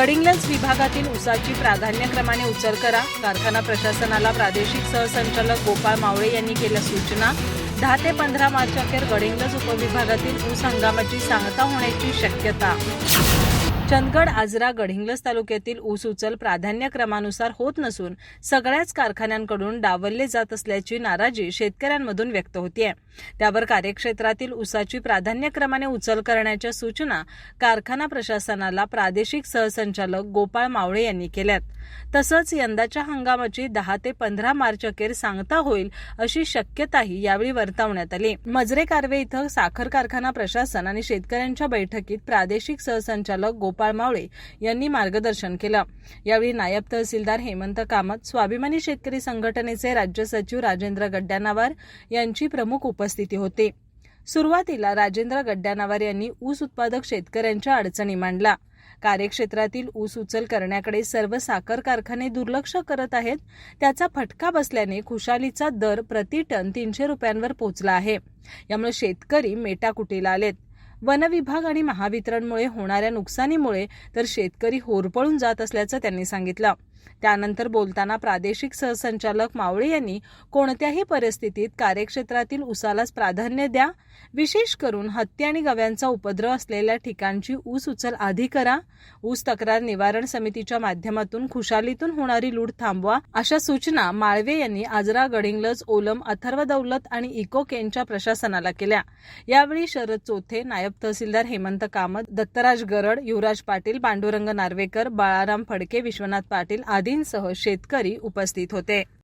गडिंग्लज विभागातील ऊसाची प्राधान्यक्रमाने उचल करा. कारखाना प्रशासनाला प्रादेशिक सहसंचालक गोपाळ मावळे यांनी केल्या सूचना. दहा ते पंधरा मार्च अखेर गडिंग्लज उपविभागातील ऊस हंगामाची सांगता होण्याची शक्यता. चंदगड आजरा गडहिंग्लज तालुक्यातील ऊस उचल प्राधान्यक्रमानुसार होत नसून सगळ्याच कारखान्यांकडून डावलले जात असल्याची नाराजी शेतकऱ्यांमधून व्यक्त होतीये. त्यावर कार्यक्षेत्रातील ऊसाची प्राधान्यक्रमाने उचल करण्याच्या सूचना कारखाना प्रशासनाला प्रादेशिक सहसंचालक गोपाळ मावळे यांनी केल्यात. तसंच यंदाच्या हंगामाची दहा ते पंधरा मार्च अखेर सांगता होईल अशी शक्यताही यावेळी वर्तवण्यात आली. मजरे कारवे इथं साखर कारखाना प्रशासन आणि शेतकऱ्यांच्या बैठकीत प्रादेशिक सहसंचालक गोपाळ मावळे यांनी मार्गदर्शन केलं. यावेळी नायब तहसीलदार हेमंत कामत स्वाभिमानी शेतकरी संघटनेचे राज्य सचिव राजेंद्र गड्ड्यानावार यांची प्रमुख उपस्थिती होती. सुरुवातीला राजेंद्र गड्ड्यानावार यांनी ऊस उत्पादक शेतकऱ्यांच्या अडचणी मांडला कार्यक्षेत्रातील ऊस उचल करण्याकडे सर्व साखर कारखाने दुर्लक्ष करत आहेत. त्याचा फटका बसल्याने खुशालीचा दर प्रति टन तीनशे रुपयांवर पोहोचला आहे. यामुळे शेतकरी मेटाकुटीला आलेत. वनविभाग आणि महावितरणमुळे होणाऱ्या नुकसानीमुळे तर शेतकरी होरपळून जात असल्याचं त्यांनी सांगितलं. त्यानंतर बोलताना प्रादेशिक सहसंचालक मावळे यांनी कोणत्याही परिस्थितीत कार्यक्षेत्रातील उसालाच प्राधान्य द्या. विशेष करून हत्ती आणि गव्यांचा उपद्रव असलेल्या ठिकाणची ऊस उचल आधी करा. ऊस तक्रार निवारण समितीच्या माध्यमातून खुशालीतून होणारी लूट थांबवा. अशा सूचना माळवे यांनी आजरा गडिंगलज ओलम अथर्व दौलत आणि इकोक यांच्या प्रशासनाला केल्या. यावेळी शरद चोथे नायब तहसीलदार हेमंत कामत दत्तराज गरड युवराज पाटील पांडुरंग नार्वेकर बाळाराम फडके विश्वनाथ पाटील आदींसह शेतकरी उपस्थित होते.